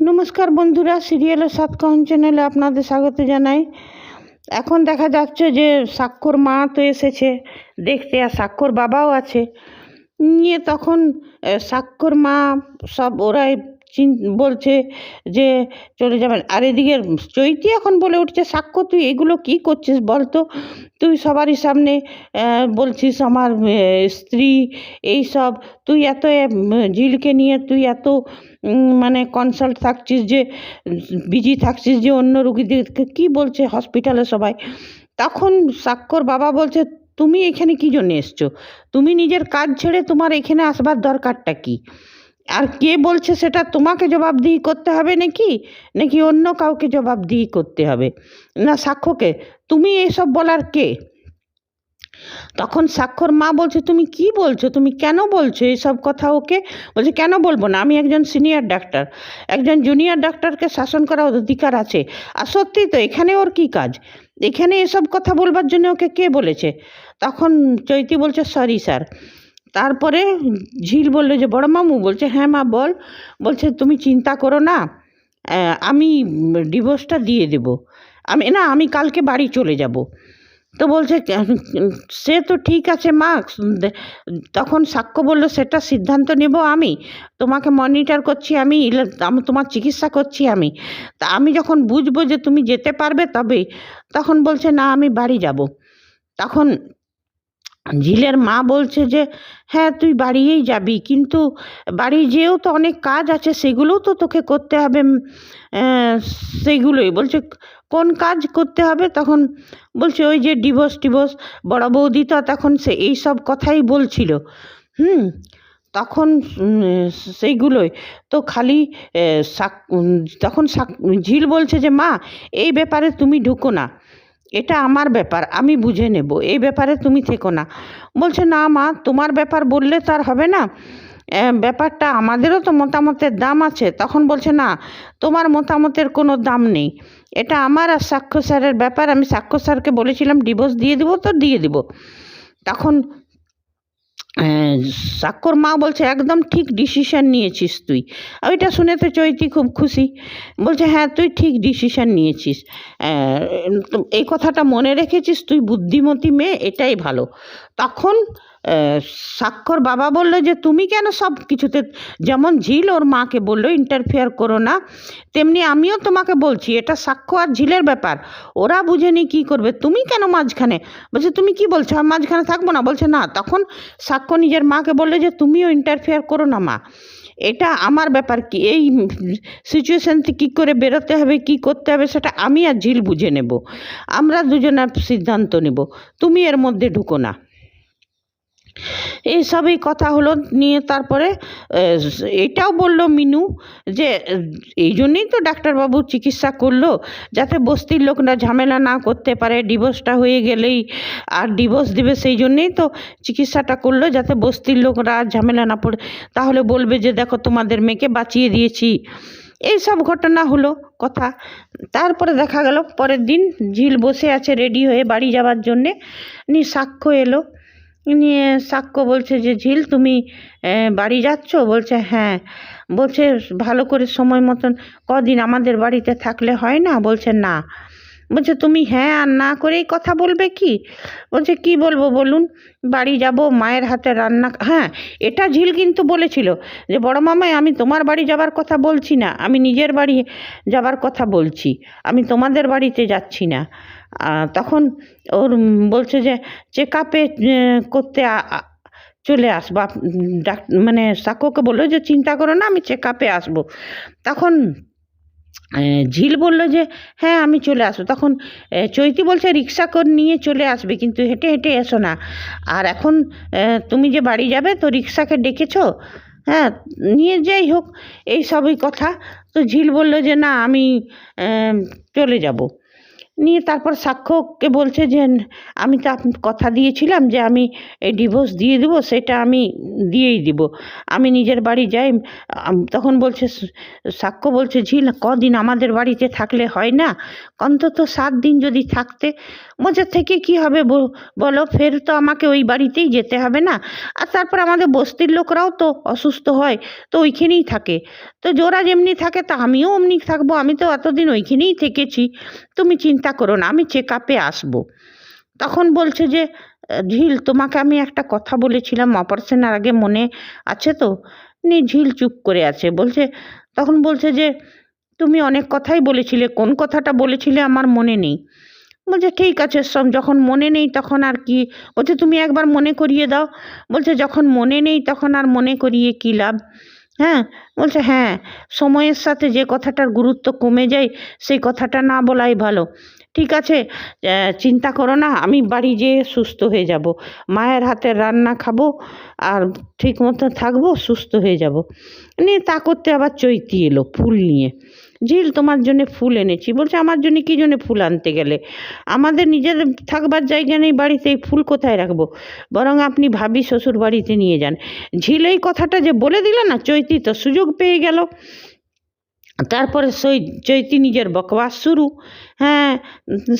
নমস্কার বন্ধুরা, সিরিয়ালের সাতকাহন চ্যানেলে আপনাদের স্বাগত জানাই। এখন দেখা যাচ্ছে যে স্বাক্ষর মা তো এসেছে, দেখতে আর স্বাক্ষর বাবাও আছে। নিয়ে তখন স্বাক্ষর মা সব ওরাই চিন, বলছে যে চলে যাবেন। আর এদিকে চৈতি এখন বলে উঠছে সাক্ষ্য তুই এগুলো কি করছিস বল তো তুই সবারই সামনে বলছিস আমার স্ত্রী এই সব তুই এত ঝিলকে নিয়ে তুই এত মানে কনসাল্ট থাকছিস যে বিজি থাকছিস যে অন্য রুগীদেরকে কী বলছে হসপিটালে সবাই? তখন স্বাক্ষর বাবা বলছে, তুমি এখানে কী জন্য এসছো? তুমি নিজের কাজ ছেড়ে তোমার এখানে আসবার দরকারটা কি? আর কে বলছে সেটা তোমাকে জবাবদিহি করতে হবে নাকি? নাকি অন্য কাউকে জবাবদিহি করতে হবে? না সাক্ষ্যকে তুমি এসব বলার কে? তখন স্বাক্ষর মা বলছে, তুমি কি বলছো? তুমি কেন বলছো এইসব কথা ওকে? বলছে, কেন বলব না? আমি একজন সিনিয়র ডাক্তার একজন জুনিয়র ডাক্তারকে শাসন করার অধিকার আছে। আর সত্যি তো, এখানে ওর কি কাজ? এখানে এসব কথা বলবার জন্য ওকে কে বলেছে? তখন চৈতি বলছে সরি স্যার তারপরে ঝিল বলল যে, বড় মামু, বলছে হ্যাঁ মা, বল। বলছে, তুমি চিন্তা করো না। আমি ডিভোর্সটা দিয়ে দেব। আমি, না, আমি কালকে বাড়ি চলে যাব। তো বলছে সে তো ঠিক আছে মা তখন সাক্ষ্য বলল, সেটা সিদ্ধান্ত নেব আমি। তোমাকে মনিটর করছি আমি তোমার চিকিৎসা করছি আমি। তা আমি যখন বুঝব যে তুমি যেতে পারবে তবে। তখন বলছে, না, আমি বাড়ি যাব। তখন ঝিলের মা বলছে যে হ্যাঁ তুই বাড়িয়েই যাবি, কিন্তু বাড়ি যেয়েও তো অনেক কাজ আছে, সেগুলোও তো তোকে করতে হবে সেইগুলোই বলছে কোন কাজ করতে হবে? তখন বলছে, ওই যে ডিভোর্স টিভোর্স বড় বৌদি তো তখন সে এই সব কথাই বলছিল। হুম, তখন সেইগুলোই। তো খালি তখন ঝিল বলছে যে, মা, এই ব্যাপারে তুমি ঢুকো না। এটা আমার ব্যাপার, আমি বুঝে নেব। এই ব্যাপারে তুমি থেকো না। বলছে, না মা, তোমার ব্যাপার বললে তো আর হবে না। ব্যাপারটা আমাদেরও তো মতামতের দাম আছে। তখন বলছে, না, তোমার মতামতের কোনো দাম নেই। এটা আমার আর সাক্ষ্য স্যারের ব্যাপার। আমি সাক্ষ্য স্যারকে বলেছিলাম, ডিভোর্স দিয়ে দেবো তো দিয়ে দেব। তখন সাক্ষর মা বলছে, একদম ঠিক ডিসিশন নিয়েছিস তুই। ওইটা শুনে তো চৈতি খুব খুশি। বলছে হ্যাঁ তুই ঠিক ডিসিশন নিয়েছিস। এই কথাটা মনে রেখেছিস, তুই বুদ্ধিমতী মেয়ে, এটাই ভালো। তখন স্বাক্ষর বাবা বলল যে, তুমি কেন সব কিছুতে যেমন ঝিল ওর মাকে বলল ইন্টারফেয়ার করো না, তেমনি আমিও তোমাকে বলছি, এটা সাক্ষ্য আর ঝিলের ব্যাপার। ওরা বুঝেনি কি করবে। তুমি কেন মাঝখানে? বলছে, তুমি কি বলছো? আমি মাঝখানে থাকব না? বলছে, না। তখন সাক্ষ্য নিজের মাকে বলল যে, তুমিও ইন্টারফেয়ার করো না, মা। এটা আমার ব্যাপার কি? এই সিচুয়েশান থেকে কী করে বেরোতে হবে, কি করতে হবে, সেটা আমি আর ঝিল বুঝে নেব। আমরা দুজনের সিদ্ধান্ত নেব। তুমি এর মধ্যে ঢুকো না। এইসবই কথা হলো নিয়ে তারপরে এটাও বলল মিনু যে, এই জন্যই তো ডাক্তারবাবু চিকিৎসা করল, যাতে বস্তির লোকরা ঝামেলা না করতে পারে, ডিভোর্সটা হয়ে গেলেই আর ডিভোর্স দিবে, সেই জন্যেই তো চিকিৎসাটা করল, যাতে বস্তির লোকরা ঝামেলা না পড়ে। তাহলে বলবে যে, দেখো, তোমাদের মেয়েকে বাঁচিয়ে দিয়েছি। এই সব ঘটনা হলো কথা। তারপরে দেখা গেল, পরের দিন ঝিল বসে আছে রেডি হয়ে বাড়ি যাওয়ার জন্যে, নিয়ে সাক্ষ্য এলো। নিয়ে সাক্ষ্য বলছে যে, ঝিল, তুমি বাড়ি যাচ্ছ? বলছে হ্যাঁ। বলছে, ভালো করে সময় মতন, কদিন আমাদের বাড়িতে থাকলে হয় না? বলছে, না। বলছে, তুমি হ্যাঁ আর না করেই কথা বলবে কি? বলছে, কি বলব বলুন? বাড়ি যাব, মায়ের হাতে রান্না হ্যাঁ এটা ঝিল কিন্তু বলেছিল যে, বড় মামাই, আমি তোমার বাড়ি যাবার কথা বলছি না, আমি নিজের বাড়ি যাবার কথা বলছি, আমি তোমাদের বাড়িতে যাচ্ছি না। তখন ওর বলছে যে, চেক আপে করতে চলে আসব আপ- ডাক মানে সাক্ষ্যকে বলল যে, চিন্তা করো না, আমি চেক আপে আসব। তখন ঝিল বলল যে হ্যাঁ আমি চলে আসব। তখন চৈতি বলছে, রিক্সা করে, নিয়ে চলে আসবে। কিন্তু হেঁটে হেঁটে এসো না। আর এখন তুমি যে বাড়ি যাবে, তো রিক্সাকে ডেকেছো? হ্যাঁ নিয়ে যাই হোক, এই সবই কথা। তো ঝিল বলল যে, না, আমি চলে যাব। নিয়ে তারপর সাক্ষ্যকে বলছে যে, আমি তো কথা দিয়েছিলাম যে, আমি এই ডিভোর্স দিয়ে দেবো, সেটা আমি দিয়েই দিব। আমি নিজের বাড়ি যাই তখন বলছে সাক্ষ্য বলছে ঝিল কদিন আমাদের বাড়িতে থাকলে হয় না? অন্তত সাত দিন যদি থাকতে বলছে থেকে কি হবে বলো? ফের তো আমাকে ওই বাড়িতেই যেতে হবে না। আর তারপর আমাদের বস্তির লোকরাও তো অসুস্থ হয়, তো ওইখানেই থাকে। তো জোরা যেমনি থাকে তা আমিও অমনি থাকব। আমি তো এতদিন ওইখানেই থেকেছি। তুমি চিন্তা করো না, আমি চেক আপে আসব। তখন বলছে যে, ঝিল, তোমাকে আমি একটা কথা বলেছিলাম অপারেশনের আগে মনে আছে তো? নি ঝিল চুপ করে আছে। বলছে, তখন বলছে যে, তুমি অনেক কথাই বলেছিলে, কোন কথাটা বলেছিলে আমার মনে নেই? বলছে, ঠিক আছে, সব যখন মনে নেই তখন আর কি? বলছে, তুমি একবার মনে করিয়ে দাও। বলছে, যখন মনে নেই তখন আর মনে করিয়ে কী লাভ? হ্যাঁ? বলছে হ্যাঁ সময়ের সাথে যে কথাটার গুরুত্ব কমে যায়, সেই কথাটা না বলাই ভালো। ঠিক আছে চিন্তা করো না, আমি বাড়ি যেয়ে সুস্থ হয়ে যাব। মায়ের হাতের রান্না খাব আর ঠিক মতো থাকব, সুস্থ হয়ে যাব। নিয়ে তা করতে আবার চৈতি এলো ফুল নিয়ে। ঝিল তোমার জন্য ফুল এনেছি। বলছে, আমার জন্য কী জন্য ফুল আনতে গেলে? আমাদের নিজের থাকবার জায়গা নেই বাড়িতে, এই ফুল কোথায় রাখব? বরং আপনি ভাবি শ্বশুর বাড়িতে নিয়ে যান। ঝিল, এই কথাটা যে বলে দিল না, চৈতি তো সুযোগ পেয়ে গেল। তারপরে সই, চৈতি নিজের বকবাস শুরু। হ্যাঁ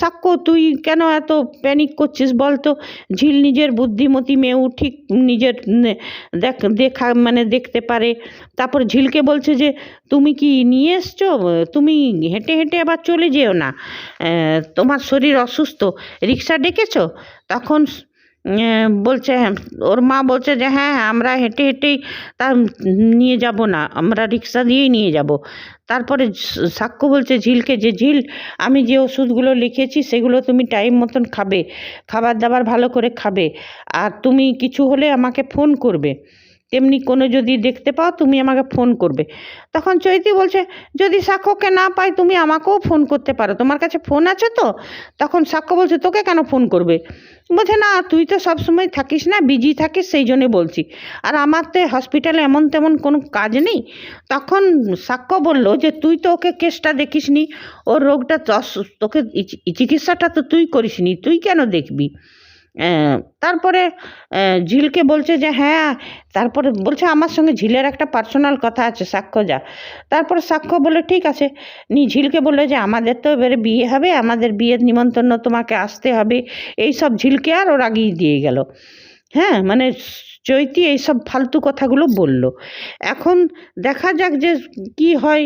সাক্ষ্য, তুই কেন এত প্যানিক করছিস বল তো ঝিল নিজের বুদ্ধিমতী মেয়েও ঠিক নিজের দেখ, দেখা মানে দেখতে পারে। তারপর ঝিলকে বলছে যে, তুমি কি নিয়ে এসছো? তুমি হেঁটে হেঁটে আবার চলে যেও না। তোমার শরীর অসুস্থ, রিক্সা ডেকেছো? তখন বলছে, ওর মা বলছে যে হ্যাঁ আমরা হেঁটে হেঁটেই তা নিয়ে যাব না, আমরা রিক্সা দিয়েই নিয়ে যাব। তারপরে সাক্ষ্য বলছে, ঝিলকে যে ঝিল, আমি যে ওষুধগুলো লিখেছি, সেগুলো তুমি টাইম মতন খাবে, খাবার দাবার ভালো করে খাবে, আর তুমি কিছু হলে আমাকে ফোন করবে। তেমনি কোনো যদি দেখতে পাও, তুমি আমাকে ফোন করবে। তখন চৈতি বলছে, যদি সাক্ষ্যকে না পাই, তুমি আমাকেও ফোন করতে পারো। তোমার কাছে ফোন আছে তো? তখন সাক্ষ্য বলছে, তোকে কেন ফোন করবে? বলছে, না, তুই তো সবসময় থাকিস না, বিজি থাকিস, সেই জন্যে বলছি। আর আমার তো হসপিটালে এমন তেমন কোনো কাজ নেই। তখন সাক্ষ্য বলল যে, তুই তো ওকে কেসটা দেখিসনি, ওর রোগটা তোকে চিকিৎসাটা তো তুই করিসনি, তুই কেন দেখবি? তারপরে ঝিলকে বলছে যে হ্যাঁ তারপরে বলছে আমার সঙ্গে ঝিলের একটা পার্সোনাল কথা আছে, সাক্ষ্য যা। তারপরে সাক্ষ্য বলে, ঠিক আছে। নি, ঝিলকে বলল যে, আমাদের তো এবারে বিয়ে হবে, আমাদের বিয়ের নিমন্ত্রণ তোমাকে আসতে হবে। এই সব ঝিলকে আর ওর আগেই দিয়ে গেল। হ্যাঁ মানে চৈতি এইসব ফালতু কথাগুলো বলল। এখন দেখা যাক যে, কি হয়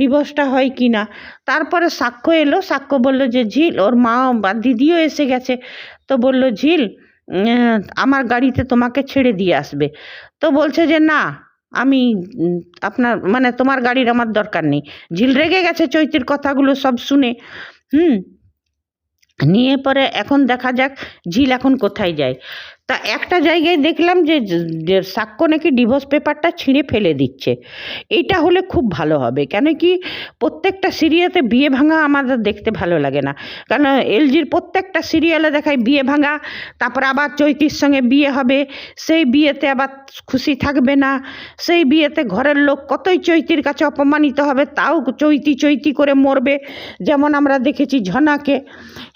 ডিভোর্সটা হয় কি না। তারপরে সাক্ষ্য এলো, সাক্ষ্য বলল যে, ঝিল, ওর মা বা দিদিও এসে গেছে। তো বলল, ঝিল আমার গাড়িতে তোমাকে ছেড়ে দিয়ে আসবে। তো বলছে যে, না, আমি আপনার মানে তোমার গাড়ির আমার দরকার নেই। ঝিল রেগে গেছে চৈতির কথাগুলো সব শুনে। হুম, নিয়ে পরে এখন দেখা যাক ঝিল এখন কোথায় যায়। তা একটা জায়গায় দেখলাম যে সাক্ষ্য নাকি ডিভোর্স পেপারটা ছিঁড়ে ফেলে দিচ্ছে। এইটা হলে খুব ভালো হবে। কেন কি প্রত্যেকটা সিরিয়াতে বিয়ে ভাঙা আমাদের দেখতে ভালো লাগে না। কারণ এলজির প্রত্যেকটা সিরিয়ালে দেখায় বিয়ে ভাঙা, তারপর আবার চৈতির সঙ্গে বিয়ে হবে, সেই বিয়েতে আবার খুশি থাকবে না, সেই বিয়েতে ঘরের লোক কতই চৈতির কাছে অপমানিত হবে, তাও চৈতি চৈতি করে মরবে। যেমন আমরা দেখেছি ঝনাকে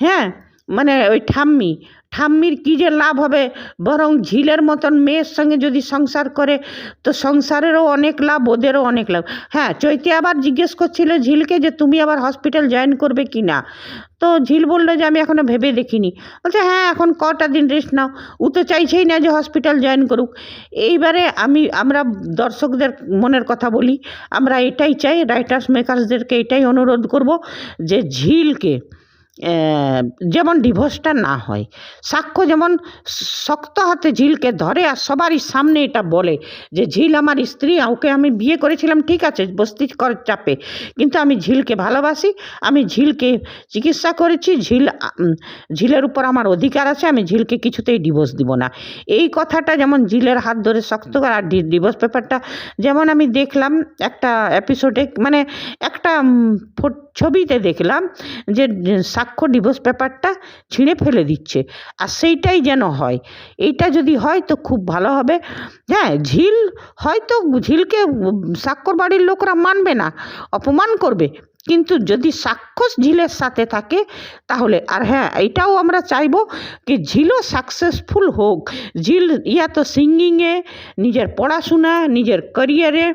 হ্যাঁ? মানে ওই ঠাম্মি ঠাম্মির কী যে লাভ হবে? বরং ঝিলের মতন মেয়ের সঙ্গে যদি সংসার করে, তো সংসারেরও অনেক লাভ, ওদেরও অনেক লাভ। হ্যাঁ চৈতি আবার জিজ্ঞেস করছিল ঝিলকে যে তুমি আবার হসপিটাল জয়েন করবে কি না? তো ঝিল বলল যে আমি এখনও ভেবে দেখিনি। বলছে হ্যাঁ এখন কটা দিন রেস্ট নাও। ও তো চাইছেই না যে হসপিটাল জয়েন করুক। এইবারে আমি, আমরা দর্শকদের মনের কথা বলি, আমরা এটাই চাই রাইটার্স মেকার্সদেরকে এটাই অনুরোধ করব যে ঝিলকে যেমন ডিভোর্সটা না হয়, সাক্ষ্য যেমন শক্ত হাতে ঝিলকে ধরে আর সবারই সামনে এটা বলে যে, ঝিল আমার স্ত্রী, ওকে আমি বিয়ে করেছিলাম, ঠিক আছে, বস্তি কর চাপে, কিন্তু আমি ঝিলকে ভালোবাসি, আমি ঝিলকে চিকিৎসা করেছি, ঝিল ঝিলের উপর আমার অধিকার আছে, আমি ঝিলকে কিছুতেই ডিভোর্স দিব না। এই কথাটা যেমন ঝিলের হাত ধরে শক্ত করে আর ডিভোর্স পেপারটা যেমন আমি দেখলাম একটা এপিসোডে মানে একটা ছবিতে দেখলাম যে সাক্ষ্য ডিভোর্স পেপারটা ছিঁড়ে ফেলে দিচ্ছে। আর সেইটাই যেন হয়। এইটা যদি হয় তো খুব ভালো হবে। হ্যাঁ ঝিল হয়তো ঝিলকে সাক্ষর বাড়ির লোকরা মানবে না, অপমান করবে। কিন্তু যদি সাক্ষস ঝিলের সাথে থাকে, তাহলে, আর হ্যাঁ এটাও আমরা চাইব কি ঝিলও সাকসেসফুল হোক। ঝিল ইয়া তো সিঙ্গিংয়ে নিজের পড়াশোনা, নিজের ক্যারিয়ারে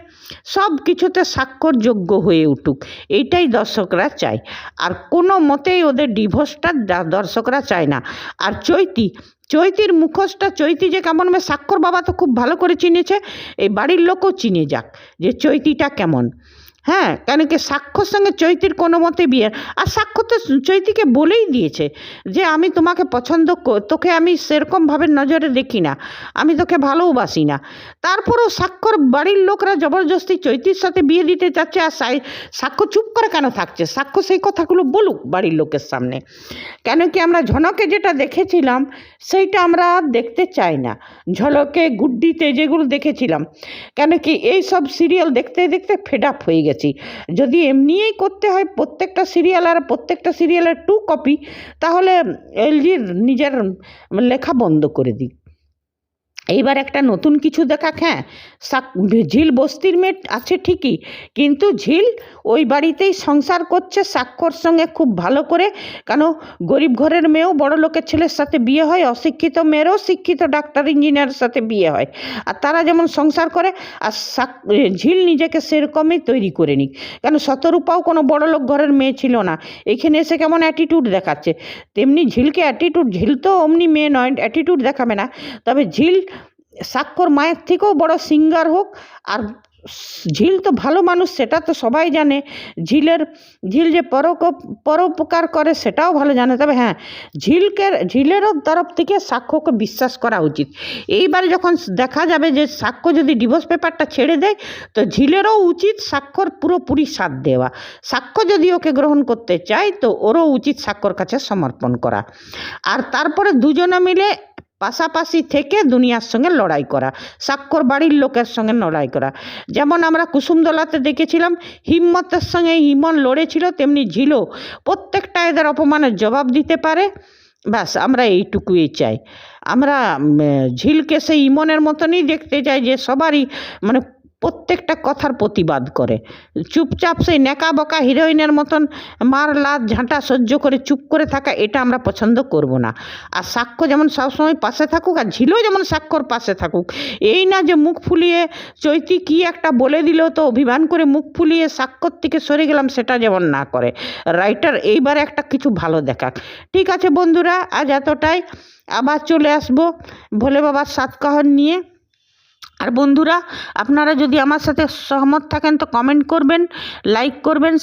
সব কিছুতে স্বাক্ষরযোগ্য হয়ে উঠুক। এইটাই দর্শকরা চায়। আর কোনো মতেই ওদের ডিভোর্সটা দর্শকরা চায় না। আর চৈতি, চৈতির মুখোশটা, চৈতি যে কেমন মেয়ে স্বাক্ষর বাবা তো খুব ভালো করে চিনেছে, এই বাড়ির লোকও চিনে যাক যে চৈতিটা কেমন। হ্যাঁ কেন কি সাক্ষর সঙ্গে চৈতির কোনো মতে বিয়ে? আর সাক্ষর তো চৈতিকে বলেই দিয়েছে যে আমি তোমাকে পছন্দ তোকে আমি সেরকমভাবে নজরে দেখি না, আমি তোকে ভালোবাসি না। তারপরও সাক্ষর বাড়ির লোকরা জবরদস্তি চৈতির সাথে বিয়ে দিতে চাচ্ছে আর সাই- সাক্ষ্য চুপ করে কেন থাকছে? সাক্ষ্য সেই কথাগুলো বলুক বাড়ির লোকের সামনে। কেন কি আমরা ঝনকে যেটা দেখেছিলাম, সেইটা আমরা দেখতে চাই না। ঝলকে, গুড্ডিতে যেগুলো দেখেছিলাম, কেন কি এই সব সিরিয়াল দেখতে দেখতে ফেড আপ হয়ে গেছি। যদি এমনিই করতে হয় প্রত্যেকটা সিরিয়াল আর প্রত্যেকটা সিরিয়ালের টু কপি তাহলে এলজির নিজের লেখা বন্ধ করে দিক। এইবার একটা নতুন কিছু দেখা হ্যাঁ ঝিল বস্তির মেয়ে আছে ঠিকই, কিন্তু ঝিল ওই বাড়িতেই সংসার করছে সাক্ষর সঙ্গে খুব ভালো করে, কেন গরিব ঘরের মেয়েও বড় লোকের ছেলের সাথে বিয়ে হয়, অশিক্ষিত মেয়েরও শিক্ষিত ডাক্তার, ইঞ্জিনিয়ারের সাথে বিয়ে হয়, আর তারা যেমন সংসার করে, আর ঝিল নিজেকে সেরকমই তৈরি করে নিক, কেন শতরূপাও কোনো বড় লোক ঘরের মেয়ে ছিল না, এখানে এসে কেমন অ্যাটিটিউড দেখাচ্ছে, তেমনি ঝিলকে অ্যাটিটিউড ঝিল তো অমনি মেয়ে নয় অ্যাটিটিউড দেখাবে না, তবে ঝিল স্বাক্ষর মায়ের থেকেও বড় সিঙ্গার হোক, আর ঝিল তো ভালো মানুষ, সেটা তো সবাই জানে। ঝিলের, ঝিল যে পরোক পরোপকার করে, সেটাও ভালো জানে। তবে হ্যাঁ ঝিলকে ঝিলেরও তরফ থেকে সাক্ষ্যকে বিশ্বাস করা উচিত। এইবার যখন দেখা যাবে যে সাক্ষ্য যদি ডিভোর্স পেপারটা ছেড়ে দেয়, তো ঝিলেরও উচিত সাক্ষর পুরোপুরি সাথ দেওয়া। সাক্ষ্য যদি ওকে গ্রহণ করতে চায়, তো ওরও উচিত সাক্ষর কাছে সমর্পণ করা। আর তারপরে দুজনে মিলে পাশাপাশি থেকে দুনিয়ার সঙ্গে লড়াই করা সাক্ষর বাড়ির লোকের সঙ্গে লড়াই করা। যেমন আমরা কুসুমদলাতে দেখেছিলাম, হিম্মতের সঙ্গে হিমন লড়েছিল, তেমনি ঝিলও। প্রত্যেকটা এদের অপমানের জবাব দিতে পারে। ব্যাস, আমরা এইটুকুই চাই। আমরা ঝিলকে সেই ইমনের মতনই দেখতে চাই যে সবারই মানে প্রত্যেকটা কথার প্রতিবাদ করে। চুপচাপ সেই নেকা বকা হিরোইনের মতন মার লাত ঝাঁটা সহ্য করে, চুপ করে থাকা, এটা আমরা পছন্দ করব না। আর সাক্ষ্য যেমন সবসময় পাশে থাকুক, আর ঝিলও যেমন সাক্ষর পাশে থাকুক, এই না যে মুখ ফুলিয়ে চৈতি কি একটা বলে দিল তো অভিমান করে মুখ ফুলিয়ে সাক্ষর থেকে সরে গেলাম, সেটা যেমন না করে। রাইটার, এইবার একটা কিছু ভালো দেখাক। ঠিক আছে বন্ধুরা, আজ এতটাই। আবার চলে আসব ভোলে বাবার সাতকাহন নিয়ে। আর বন্ধুরা আপনারা যদি আমার সাথে সহমত থাকেন তো কমেন্ট করবেন লাইক করবেন